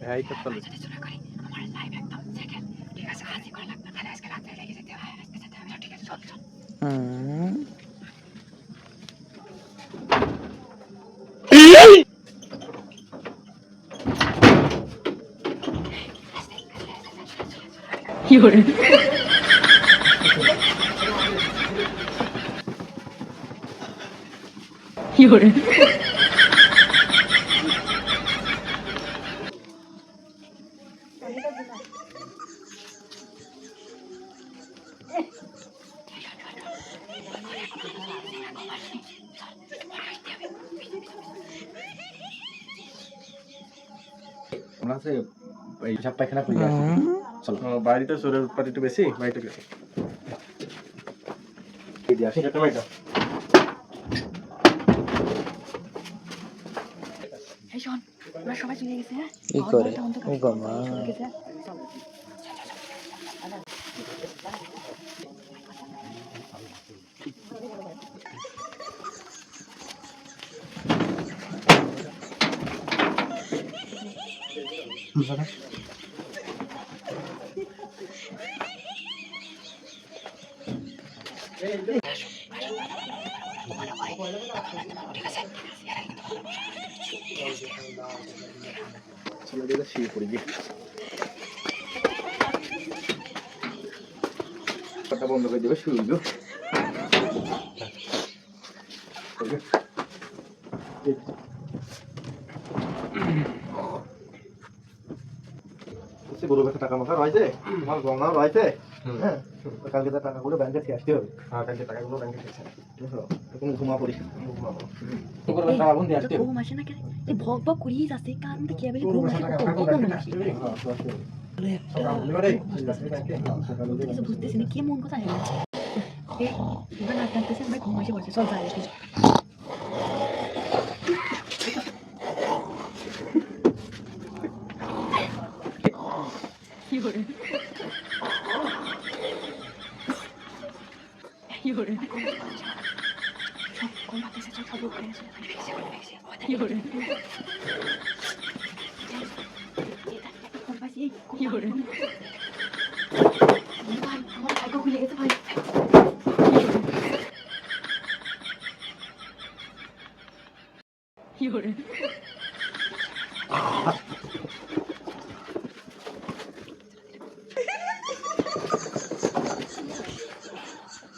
হ্যাঁ এটা চলে হুম আমরা আছে এই সব পায়খানা করে আসি চলো বাড়িতে চোরের উৎপাত একটু বেশি বাড়িতে গেছে সবাই চলে গেছে হ্যাঁ কি করে ও বাবা চলে গেছে চলো দিয়ে শুয়ে পড়ি গিয়ে কথা বন্ধ করে দেবে শুয়ে গো গরু কাছে টাকা মাথা রয়েছে তোমার গঙ্গাও রয়েছে হ্যাঁ? কালকে তো টাকাগুলো ব্যাংকে দিয়ে আসতে হবে। হ্যাঁ কালকে টাকাগুলো ব্যাংকে দিয়েছে তুমি ঘুমা পড়ি। ঘুমাবো টাকা বন্ধ আসতে ও মাসে না কেন? এই ভগ ভগ করিয়ে যাচ্ছে কারণ কি হবে ঘুম আসে? কোন কিছু বুঝতেছি না কি মন কোথায় এবার নাক টানতেছে আমরা ঘুম আসে পড়ছে চল যাই কি করে সব কোন ভাবতেছে সব সব করে কি করে কি করে ভাই আমার ভাগ্য খুলে গেছে ভাই কি করে কিছু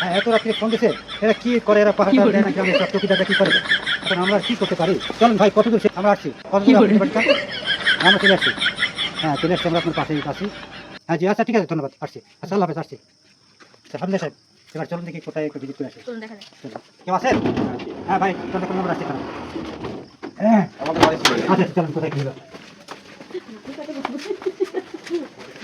হ্যাঁ এত রাত্রে ফোন দিছে এরা কি করে? এরা পাহাড় কি করে? দেয় না গ্রামে সব চকিদাররা কি করে। এখন আমরা কি করতে পারি? চলুন ভাই কত দূর আমরা আসছি। কত দূর? আমরা চলে আসছি। হ্যাঁ চলে আসছি আমরা আপনার পাশে আসছি হ্যাঁ জি আচ্ছা ঠিক আছে ধন্যবাদ। আসছি। আচ্ছা আল্লাহ হাফেজ আসছি। আচ্ছা হামদে সাহেব এবার চলুন দেখি কোথায় একটু ভিজিট করে আসি। চলুন দেখা যাক। চলুন। কেউ আছেন? হ্যাঁ ভাই চলুন নম্বর আসছে হ্যাঁ। আচ্ছা আচ্ছা, চলুন কোথায় কি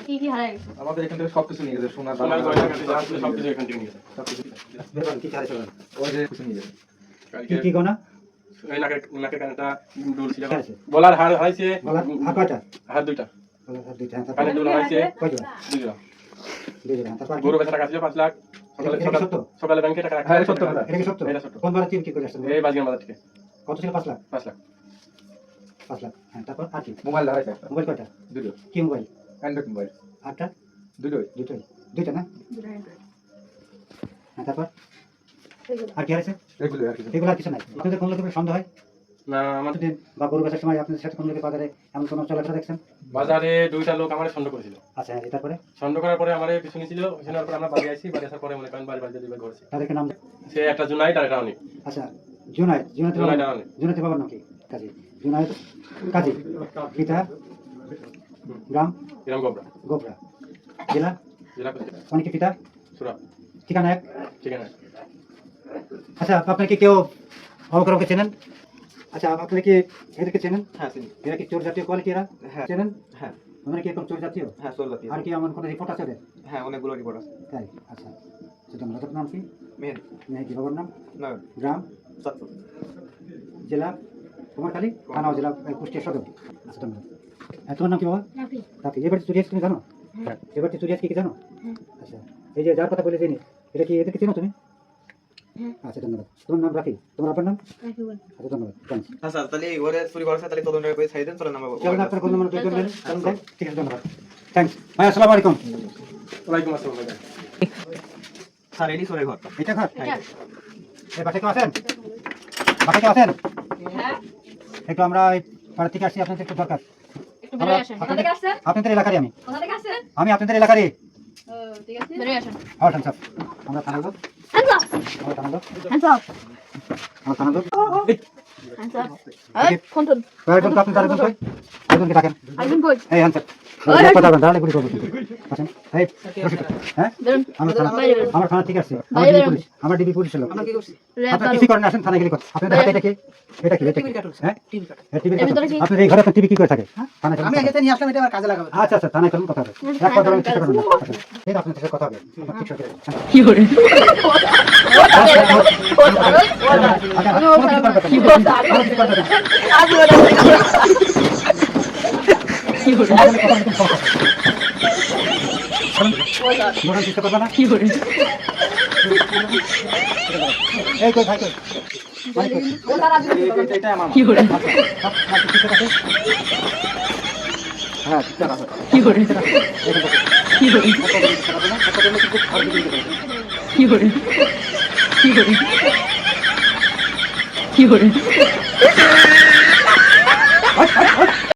কি কি হারাই গেছে আমাদের এখান থেকে সব কিছু নিয়ে গেছে সোনার সোনার দানা, গয়না কাটি যা ছিল সব কিছু এখান থেকে নিয়ে গেছে। সব কিছু নিয়ে গেছে। বেরোন, কি চারে ওই যে কিছু নিয়ে গেছে। কি কি গনা এই নাকের নাকের কানেটা দুল ছিল। ঠিক হার হয়েছে হাত কয়টা? হাত দুইটা। হাত দুইটা। তারপর কানের দুল হয়েছে দুইটা। দুইজন তারপর? গরু বেচা টাকা ছিল পাঁচ লাখ। সকালে ব্যাংকে টাকা রাখা হ্যাঁ, সত্য কথা। এটা কি সত্য? এটা সত্য। কোন বারে কি করে আসছেন এই বাজগান বাজার থেকে। কত ছিল? পাঁচ লাখ? পাঁচ লাখ। পাঁচ লাখ। হ্যাঁ তারপর? আর কি? মোবাইল হারাইছে মোবাইল কয়টা? দুটো। কি মোবাইল? Android mobile. আটটা? দুটোই। দুটোই? দুইটা না? হ্যাঁ তারপর? আর কি আছে? এগুলো আর কিছু এগুলো আর কিছু নাই। আপনাদের কোন লোকের সন্দেহ হয়? না আমাদের বা গরু বেচার সময় আপনাদের সাথে কোন লোকের বাজারে এমন কোনো চলাফেরা দেখছেন? বাজারে দুইটা লোক আমার সন্দেহ করেছিল। আচ্ছা হ্যাঁ তারপরে সন্দেহ করার পরে আমার পিছনে ছিল পিছনের পরে আমরা বাড়ি আসি বাড়ি আসার পরে মনে করেন বাড়ি বাড়িতে দুইবার ঘুরছি তাদেরকে নাম সে একটা জুনাইট আর একটা অনেক আচ্ছা আর অনেক জুনায়েদ বাবার নাম কি? কাজী। পিতা? গ্রাম? এরকম গোবরা। গোবরা। জেলা? জেলা অনেকে পিতা? সুরাট ঠিকানা এক? ঠিক আছে আচ্ছা আপনাকে কেউ অবকরকে চেনেন? আচ্ছা আপনারা কি এদেরকে চেনেন? হ্যাঁ চিনি। এরা কি চোর জাতীয় কোয়ালিটি এরা? হ্যাঁ চেনেন? হ্যাঁ। মানে কি এরকম চোর জাতীয়? হ্যাঁ সোল্লাতি আর কি এমন কোনো রিপোর্ট আছে হ্যাঁ অনেকগুলো রিপোর্ট আছে। তাই আচ্ছা। সেটা আপনার নাম কি? মেহেদি। মেহেদি বাবার নাম? গ্রাম? চাঁদপুর জেলা? কুমারখালী থানা জেলা কুষ্টিয়া সদর। আচ্ছা ধন্যবাদ। হ্যাঁ, তোমার নাম কি বাবা? রাফি। এবার চুরি তুমি জানো? হ্যাঁ। এবার চুরি কি কি জানো? হ্যাঁ। আচ্ছা এই যে যার কথা বলে জেনি এটা কি এদেরকে চেনো তুমি? হ্যাঁ। আচ্ছা ধন্যবাদ। তোমার নাম রাখি তোমার আপনার নাম? আচ্ছা ধন্যবাদ। আচ্ছা তাহলে ওরে চুরি করছে তাহলে তদন্ত করে ছাই দেন? চলেন আপনার বন্ধু ঠিক আছে ধন্যবাদ। থ্যাংকস ভাই আসসালামু আলাইকুম। ওয়ালাইকুম আসসালাম ভাইয়া। স্যার এডি চোরের ঘর এটা ঘর? এটা। এই কেউ আছেন? বাসায় কেউ আছেন? হ্যাঁ। একটু আমরা পাড়া থেকে আসছি আপনাদের একটু দরকার। আপনাদের এলাকারই আমি। কোথা থেকে আসছেন? আমি আপনাদের এলাকারই। ও ঠিক আছে। বেরিয়ে আসেন। হ্যাঁ স্যার আমরা থানা লোক আমরা থানা লোক আমরা থানা লোক আপনি কই? কই? এই হ্যাঁ স্যার কথা দাঁড়ালে গুলি করব। আমরা থানা থানা ঠিক আছে। আমার বাইরে ডিবি পুলিশ আমার ডিবি পুলিশের লোক। র্যাব কিছু করেন না, আসেন থানায় গেলে কথা। হাতে এটা কি? এটা কি? এটা কি? হ্যাঁ? হ্যাঁ? আপনাদের এই ঘরে আপনার টিভি কি করে থাকে? থানায় আমি আগে নিয়ে আসলাম এটা আমার কাজে লাগাবো। আচ্ছা আচ্ছা থানায় কথা হবে। এক কথা চেষ্টা সাথে কথা ঠিক কি করে? কি করে? এই কই ভাই কই কি করে হ্যাঁ কি করে কি করে? কি করে? কি করে? কি করে?